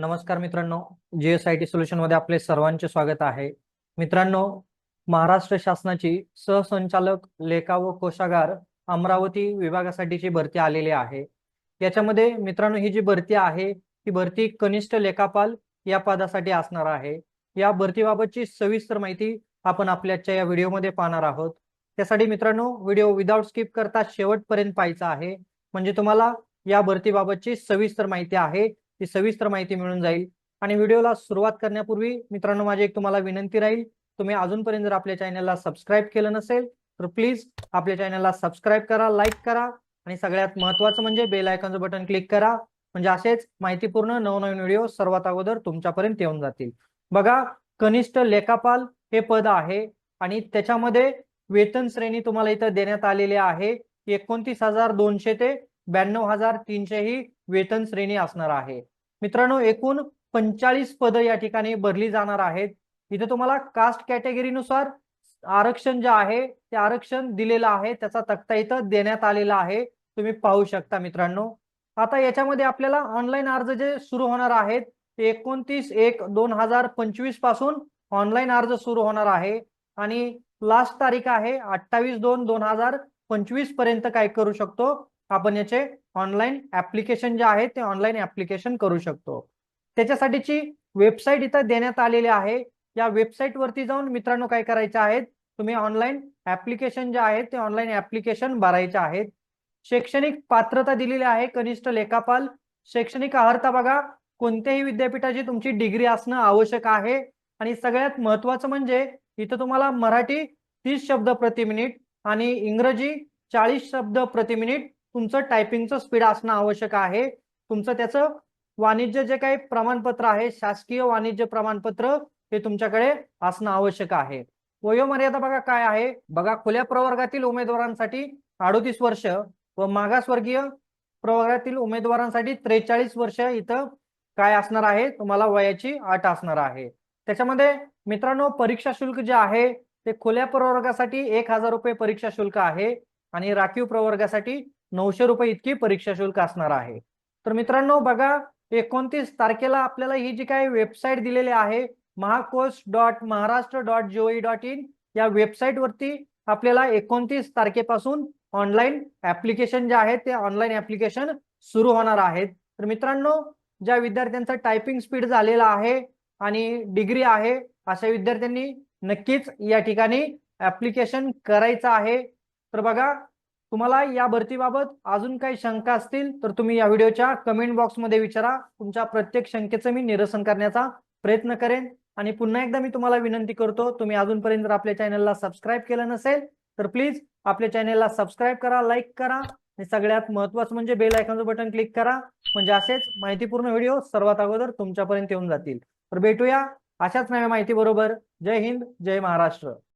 नमस्कार मित्रांनो G S I T सोल्युशनमध्ये आपले सर्वांचे स्वागत आहे. मित्रांनो महाराष्ट्र शासनाची सहसंचालक लेखा व कोशागार अमरावती विभागासाठीची भरती आलेली आहे. याच्यामध्ये मित्रांनो ही जी भरती आहे ही भरती कनिष्ठ लेखापाल या पदासाठी असणार आहे. या भरतीबाबतची सविस्तर माहिती आपण आपल्याच्या या व्हिडिओमध्ये पाहणार आहोत. त्यासाठी मित्रांनो व्हिडिओ विदाउट स्किप करता शेवटपर्यंत पाहायचा आहे. म्हणजे तुम्हाला या भरतीबाबतची सविस्तर माहिती आहे. ती सविस्तर माहिती मिळून जाईल. आणि व्हिडिओला सुरुवात करण्यापूर्वी मित्रांनो माझी एक तुम्हाला विनंती राहील. तुम्ही अजूनपर्यंत जर आपल्या चॅनलला सबस्क्राईब केलं नसेल तर प्लीज आपल्या चॅनलला सबस्क्राईब करा लाईक करा आणि सगळ्यात महत्वाचं म्हणजे बेल आयकॉनचं बटन क्लिक करा. म्हणजे असेच माहितीपूर्ण नवनवीन व्हिडिओ सर्वात अगोदर तुमच्यापर्यंत येऊन जातील. बघा कनिष्ठ लेखापाल हे पद आहे आणि त्याच्यामध्ये वेतन श्रेणी तुम्हाला इथं देण्यात आलेली आहे. एकोणतीस हजार दोनशे ते ब्याण्णव हजार तीनशे ही वेतन श्रेणी असणार आहे. मित्रांनो एकूण पंचाळीस पद या ठिकाणी भरली जाणार आहेत. इथे तुम्हाला कास्ट कॅटेगरीनुसार आरक्षण जे आहे ते आरक्षण दिलेलं आहे. त्याचा तक्ता इथं देण्यात आलेला आहे. तुम्ही पाहू शकता मित्रांनो. आता याच्यामध्ये आपल्याला ऑनलाईन अर्ज जे सुरू होणार आहेत ते एकोणतीस एक दोन हजार पंचवीसपासून ऑनलाईन अर्ज सुरू होणार आहे. आणि लास्ट तारीख आहे अठ्ठावीस दोन दोन हजार पंचवीसपर्यंत काय करू शकतो? आपण याचे ऑनलाईन ऍप्लिकेशन जे आहे ते ऑनलाईन ऍप्लिकेशन करू शकतो. त्याच्यासाठीची वेबसाईट इथं देण्यात आलेली आहे. या वेबसाईटवरती जाऊन मित्रांनो काय करायचे आहेत तुम्ही ऑनलाईन ऍप्लिकेशन जे आहे ते ऑनलाईन ऍप्लिकेशन भरायचे आहेत. शैक्षणिक पात्रता दिलेली आहे कनिष्ठ लेखापाल. शैक्षणिक अर्हता बघा कोणत्याही विद्यापीठाची तुमची डिग्री असणं आवश्यक आहे. आणि सगळ्यात महत्वाचं म्हणजे इथं तुम्हाला मराठी तीस शब्द प्रति मिनिट आणि इंग्रजी चाळीस शब्द प्रति मिनिट तुमचं टायपिंगचं स्पीड असणं आवश्यक आहे. तुमचं त्याचं वाणिज्य जे काही प्रमाणपत्र आहे शासकीय वाणिज्य प्रमाणपत्र हे तुमच्याकडे असणं आवश्यक आहे. वयोमर्यादा बघा काय आहे? बघा खुल्या प्रवर्गातील उमेदवारांसाठी अडोतीस वर्ष व मागासवर्गीय प्रवर्गातील उमेदवारांसाठी त्रेचाळीस वर्ष इथं काय असणार आहे? तुम्हाला वयाची अट असणार आहे. त्याच्यामध्ये मित्रांनो परीक्षा शुल्क जे आहे ते खुल्या प्रवर्गासाठी एक हजार रुपये परीक्षा शुल्क आहे आणि राखीव प्रवर्गासाठी नऊशे रुपये इतकी परीक्षा शुल्क असणार आहे. तर मित्रांनो बघा एकोणतीस तारखेला आपल्याला ही जी काही वेबसाईट दिलेली आहे Mahakosh dot Maharashtra dot GOE dot in या वेबसाईट वरती आपल्याला एकोणतीस तारखेपासून ऑनलाईन ऍप्लिकेशन जे आहे ते ऑनलाईन ऍप्लिकेशन सुरू होणार आहेत. तर मित्रांनो ज्या विद्यार्थ्यांचा टायपिंग स्पीड झालेला आहे आणि डिग्री आहे अशा विद्यार्थ्यांनी नक्कीच या ठिकाणी ऍप्लिकेशन करायचं आहे. तर बघा तुम्हाला या भरतीबाबत अजून काही शंका असतील तर तुम्ही या व्हिडिओच्या कमेंट बॉक्समध्ये विचारा. तुमच्या प्रत्येक शंकेचं मी निरसन करण्याचा प्रयत्न करेन. आणि पुन्हा एकदा मी तुम्हाला विनंती करतो तुम्ही अजूनपर्यंत जर आपल्या चॅनलला सबस्क्राईब केलं नसेल तर प्लीज आपल्या चॅनलला सबस्क्राईब करा लाईक करा आणि सगळ्यात महत्वाचं म्हणजे बेल आयकॉनचं बटन क्लिक करा. म्हणजे असेच माहितीपूर्ण व्हिडिओ सर्वात अगोदर तुमच्यापर्यंत येऊन जातील. तर भेटूया अशाच नव्या माहितीबरोबर. जय हिंद जय महाराष्ट्र.